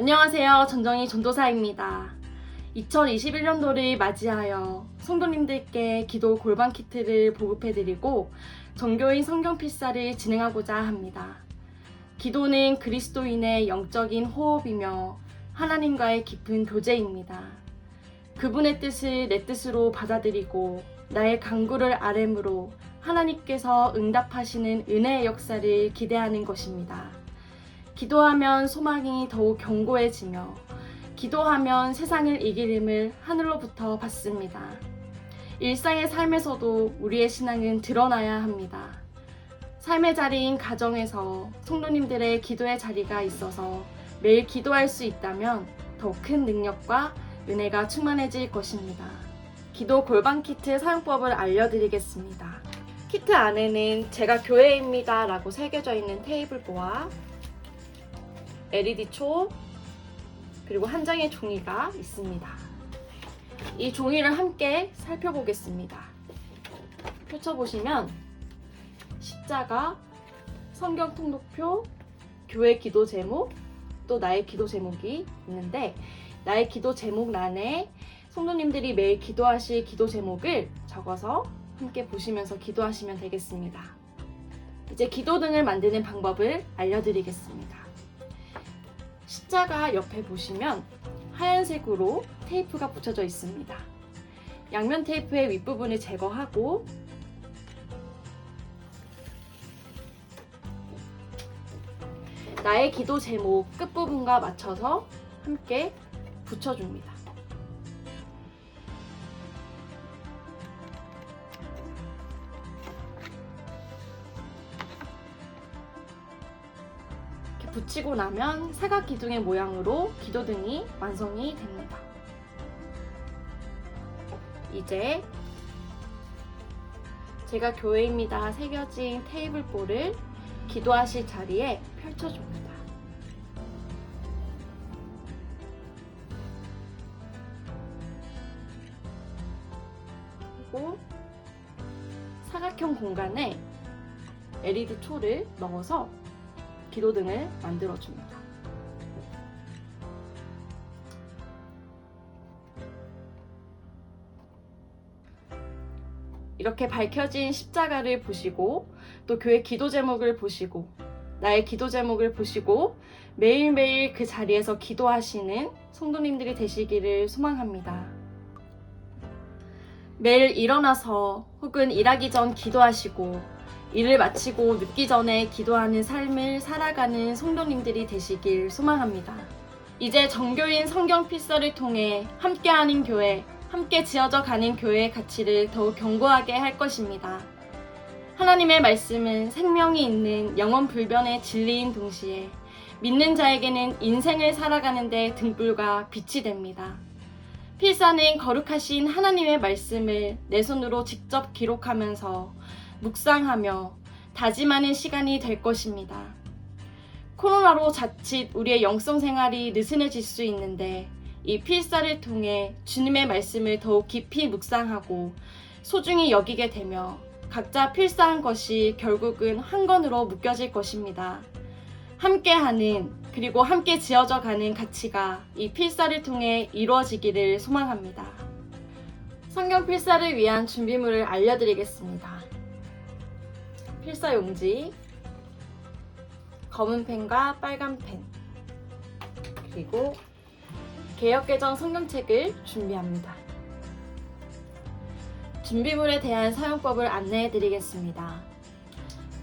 안녕하세요. 전정희 전도사입니다. 2021년도를 맞이하여 성도님들께 기도 골반 키트를 보급해드리고 정교인 성경 필사를 진행하고자 합니다. 기도는 그리스도인의 영적인 호흡이며 하나님과의 깊은 교제입니다. 그분의 뜻을 내 뜻으로 받아들이고 나의 강구를 아뢰므로 하나님께서 응답하시는 은혜의 역사를 기대하는 것입니다. 기도하면 소망이 더욱 견고해지며 기도하면 세상을 이길 힘을 하늘로부터 받습니다. 일상의 삶에서도 우리의 신앙은 드러나야 합니다. 삶의 자리인 가정에서 성도님들의 기도의 자리가 있어서 매일 기도할 수 있다면 더 큰 능력과 은혜가 충만해질 것입니다. 기도 골반 키트 사용법을 알려드리겠습니다. 키트 안에는 제가 교회입니다 라고 새겨져 있는 테이블보와 LED 초 그리고 한 장의 종이가 있습니다. 이 종이를 함께 살펴보겠습니다. 펼쳐보시면 십자가, 성경 통독표, 교회 기도 제목, 또 나의 기도 제목이 있는데 나의 기도 제목란에 성도님들이 매일 기도하실 기도 제목을 적어서 함께 보시면서 기도하시면 되겠습니다. 이제 기도등을 만드는 방법을 알려드리겠습니다. 십자가 옆에 보시면 하얀색으로 테이프가 붙여져 있습니다. 양면 테이프의 윗부분을 제거하고 나의 기도 제목 끝부분과 맞춰서 함께 붙여줍니다. 붙이고 나면 사각 기둥의 모양으로 기도등이 완성이 됩니다. 이제 제가 교회입니다 새겨진 테이블보를 기도하실 자리에 펼쳐줍니다. 그리고 사각형 공간에 LED 초를 넣어서 기도등을 만들어줍니다. 이렇게 밝혀진 십자가를 보시고 또 교회 기도 제목을 보시고 나의 기도 제목을 보시고 매일매일 그 자리에서 기도하시는 성도님들이 되시기를 소망합니다. 매일 일어나서 혹은 일하기 전 기도하시고 일을 마치고 눕기 전에 기도하는 삶을 살아가는 성도님들이 되시길 소망합니다. 이제 정교인 성경 필서를 통해 함께하는 교회, 함께 지어져 가는 교회의 가치를 더욱 견고하게 할 것입니다. 하나님의 말씀은 생명이 있는 영원 불변의 진리인 동시에 믿는 자에게는 인생을 살아가는데 등불과 빛이 됩니다. 필사는 거룩하신 하나님의 말씀을 내 손으로 직접 기록하면서 묵상하며 다짐하는 시간이 될 것입니다. 코로나로 자칫 우리의 영성 생활이 느슨해질 수 있는데 이 필사를 통해 주님의 말씀을 더욱 깊이 묵상하고 소중히 여기게 되며 각자 필사한 것이 결국은 한 건으로 묶여질 것입니다. 함께하는 그리고 함께 지어져 가는 가치가 이 필사를 통해 이루어지기를 소망합니다. 성경 필사를 위한 준비물을 알려드리겠습니다. 필사 용지, 검은 펜과 빨간 펜, 그리고 개혁개정 성경책을 준비합니다. 준비물에 대한 사용법을 안내해 드리겠습니다.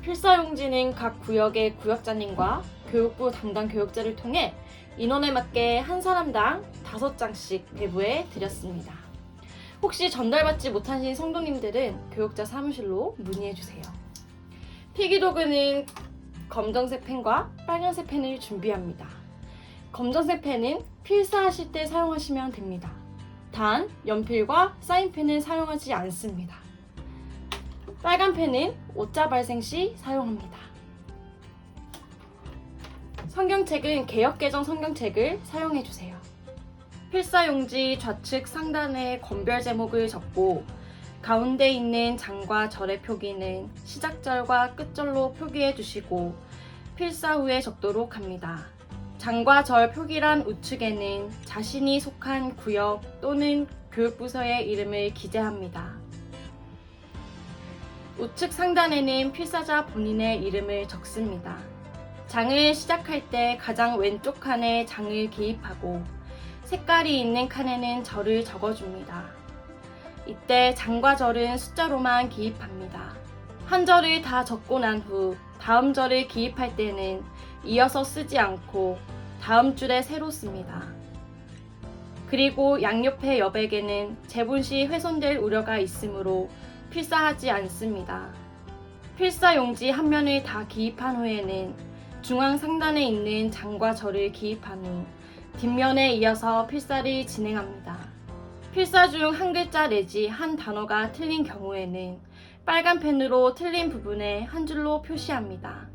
필사용지는 각 구역의 구역자님과 교육부 담당 교육자를 통해 인원에 맞게 한 사람당 5장씩 배부해 드렸습니다. 혹시 전달받지 못하신 성도님들은 교육자 사무실로 문의해 주세요. 필기도구는 검정색 펜과 빨간색 펜을 준비합니다. 검정색 펜은 필사하실 때 사용하시면 됩니다. 단, 연필과 사인펜을 사용하지 않습니다. 빨간 펜은 오자 발생 시 사용합니다. 성경책은 개혁개정 성경책을 사용해 주세요. 필사용지 좌측 상단에 건별 제목을 적고 가운데 있는 장과 절의 표기는 시작절과 끝절로 표기해 주시고 필사 후에 적도록 합니다. 장과 절 표기란 우측에는 자신이 속한 구역 또는 교육부서의 이름을 기재합니다. 우측 상단에는 필사자 본인의 이름을 적습니다. 장을 시작할 때 가장 왼쪽 칸에 장을 기입하고 색깔이 있는 칸에는 절을 적어줍니다. 이때 장과 절은 숫자로만 기입합니다. 한 절을 다 적고 난 후 다음 절을 기입할 때는 이어서 쓰지 않고 다음 줄에 새로 씁니다. 그리고 양옆의 여백에는 제본 시 훼손될 우려가 있으므로 필사하지 않습니다. 필사 용지 한 면을 다 기입한 후에는 중앙 상단에 있는 장과 절을 기입한 후 뒷면에 이어서 필사를 진행합니다. 필사 중 한 글자 내지 한 단어가 틀린 경우에는 빨간 펜으로 틀린 부분에 한 줄로 표시합니다.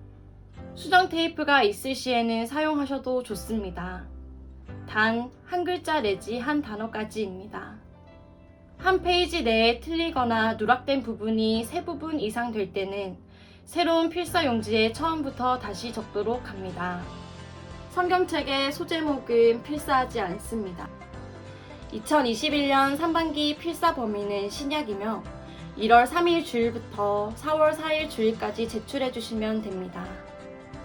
수정 테이프가 있을 시에는 사용하셔도 좋습니다. 단 한 글자 내지 한 단어까지입니다. 한 페이지 내에 틀리거나 누락된 부분이 세 부분 이상 될 때는 새로운 필사 용지에 처음부터 다시 적도록 합니다. 성경책의 소제목은 필사하지 않습니다. 2021년 3반기 필사 범위는 신약이며 1월 3일 주일부터 4월 4일 주일까지 제출해 주시면 됩니다.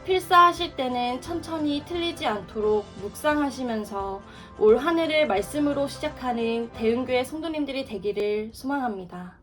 필사하실 때는 천천히 틀리지 않도록 묵상하시면서 올 한 해를 말씀으로 시작하는 대흥교회 성도님들이 되기를 소망합니다.